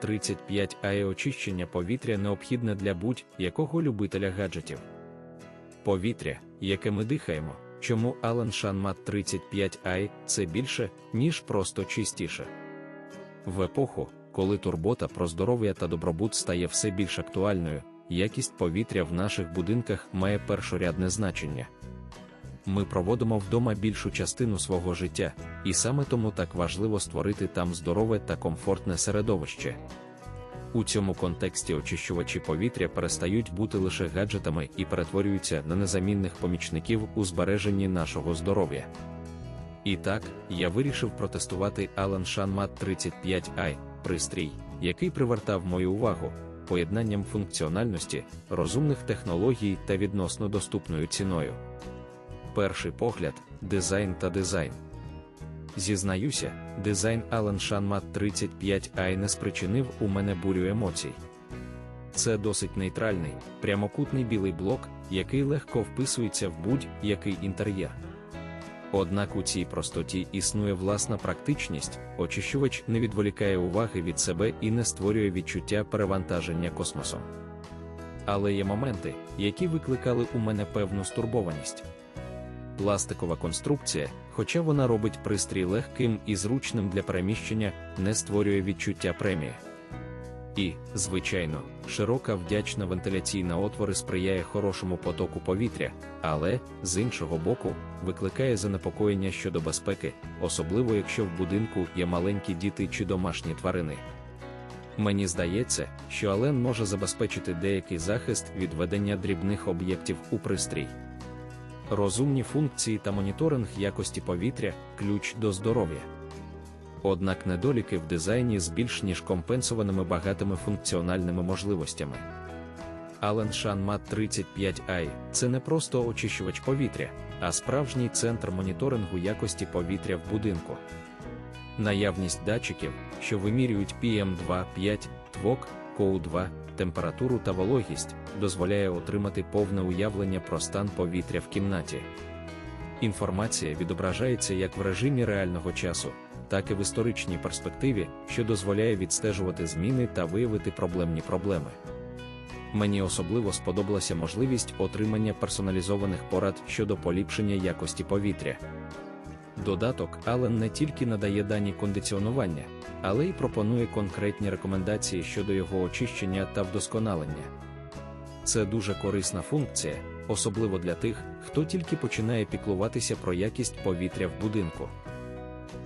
35 AE очищення повітря необхідне для будь-якого любителя гаджетів. Повітря, яке ми дихаємо, чому 35 AI – це більше, ніж просто чистіше. В епоху, коли турбота про здоров'я та добробут стає все більш актуальною, якість повітря в наших будинках має першорядне значення. Ми проводимо вдома більшу частину свого життя, і саме тому так важливо створити там здорове та комфортне середовище. У цьому контексті очищувачі повітря перестають бути лише гаджетами і перетворюються на незамінних помічників у збереженні нашого здоров'я. І так, я вирішив протестувати Alan Shanmat 35i, пристрій, який привертав мою увагу поєднанням функціональності, розумних технологій та відносно доступною ціною. Перший погляд дизайн та дизайн. Зізнаюся, дизайн Alan Shanmat 35i не спричинив у мене бурю емоцій. Це досить нейтральний, прямокутний білий блок, який легко вписується в будь-який інтер'єр. Однак у цій простоті існує власна практичність, очищувач не відволікає уваги від себе і не створює відчуття перевантаження космосом. Але є моменти, які викликали у мене певну стурбованість. Пластикова конструкція, хоча вона робить пристрій легким і зручним для переміщення, не створює відчуття премії. І, звичайно, широка вдячна вентиляційна отвори сприяє хорошому потоку повітря, але, з іншого боку, викликає занепокоєння щодо безпеки, особливо якщо в будинку є маленькі діти чи домашні тварини. Мені здається, що Ален може забезпечити деякий захист від ведення дрібних об'єктів у пристрій. Розумні функції та моніторинг якості повітря ключ до здоров'я. Однак недоліки в дизайні з більш ніж компенсованими багатими функціональними можливостями. Allen Shanmat 35i це не просто очищувач повітря, а справжній центр моніторингу якості повітря в будинку. Наявність датчиків, що вимірюють PM2,5, ТВОК, КОУ2, температуру та вологість, дозволяє отримати повне уявлення про стан повітря в кімнаті. Інформація відображається як в режимі реального часу, так і в історичній перспективі, що дозволяє відстежувати зміни та виявити проблемні проблеми. Мені особливо сподобалася можливість отримання персоналізованих порад щодо поліпшення якості повітря. Додаток Allen не тільки надає дані кондиціонування, але й пропонує конкретні рекомендації щодо його очищення та вдосконалення. Це дуже корисна функція, особливо для тих, хто тільки починає піклуватися про якість повітря в будинку.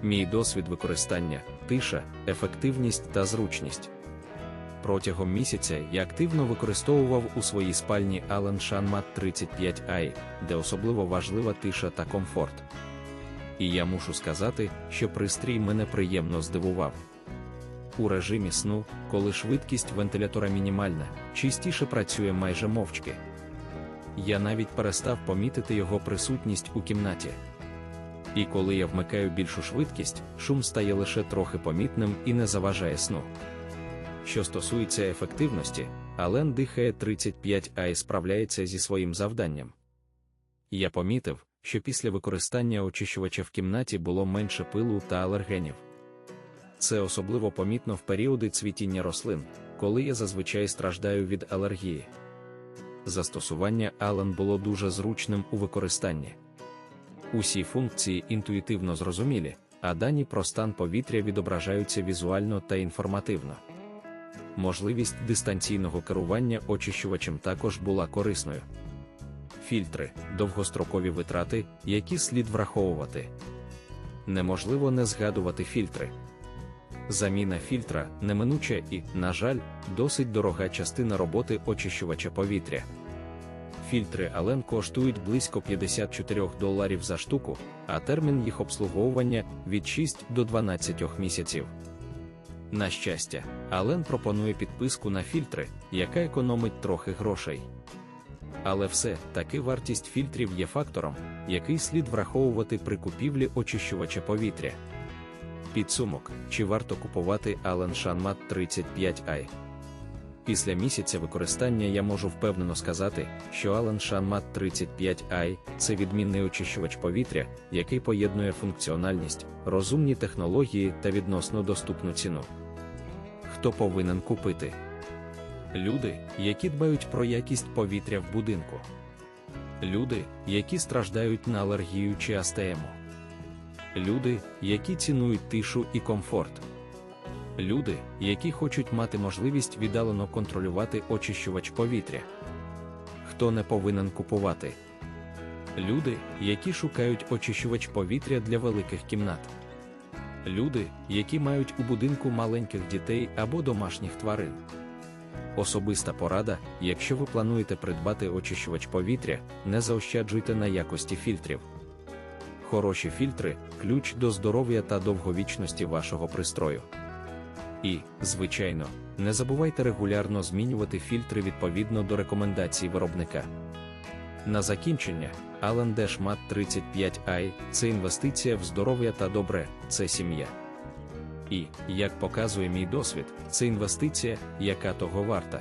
Мій досвід використання, тиша, ефективність та зручність. Протягом місяця я активно використовував у своїй спальні Allen Shanmat 35i, де особливо важлива тиша та комфорт. І я мушу сказати, що пристрій мене приємно здивував. У режимі сну, коли швидкість вентилятора мінімальна, чистіше працює майже мовчки. Я навіть перестав помітити його присутність у кімнаті. І коли я вмикаю більшу швидкість, шум стає лише трохи помітним і не заважає сну. Що стосується ефективності, Ален дихає 35 а і справляється зі своїм завданням. Я помітив, що після використання очищувача в кімнаті було менше пилу та алергенів. Це особливо помітно в періоди цвітіння рослин, коли я зазвичай страждаю від алергії. Застосування Ален було дуже зручним у використанні. Усі функції інтуїтивно зрозумілі, а дані про стан повітря відображаються візуально та інформативно. Можливість дистанційного керування очищувачем також була корисною. Фільтри довгострокові витрати, які слід враховувати. Неможливо не згадувати фільтри. Заміна фільтра неминуча і, на жаль, досить дорога частина роботи очищувача повітря. Фільтри Ален коштують близько 54 доларів за штуку, а термін їх обслуговування від 6 до 12 місяців. На щастя, Ален пропонує підписку на фільтри, яка економить трохи грошей. Але все таки вартість фільтрів є фактором, який слід враховувати при купівлі очищувача повітря. Підсумок, чи варто купувати Allen Shanmat 35i? Після місяця використання я можу впевнено сказати, що Allen Shanmat 35i це відмінний очищувач повітря, який поєднує функціональність, розумні технології та відносно доступну ціну. хто повинен купити. Люди, які дбають про якість повітря в будинку. Люди, які страждають на алергію чи астему. Люди, які цінують тишу і комфорт. Люди, які хочуть мати можливість віддалено контролювати очищувач повітря. Хто не повинен купувати? Люди, які шукають очищувач повітря для великих кімнат. Люди, які мають у будинку маленьких дітей або домашніх тварин. Особиста порада, якщо ви плануєте придбати очищувач повітря, не заощаджуйте на якості фільтрів. Хороші фільтри ключ до здоров'я та довговічності вашого пристрою. І, звичайно, не забувайте регулярно змінювати фільтри відповідно до рекомендацій виробника. На закінчення, Allen Dashmat 35i це інвестиція в здоров'я та добре, це сім'я. І, як показує мій досвід, це інвестиція, яка того варта.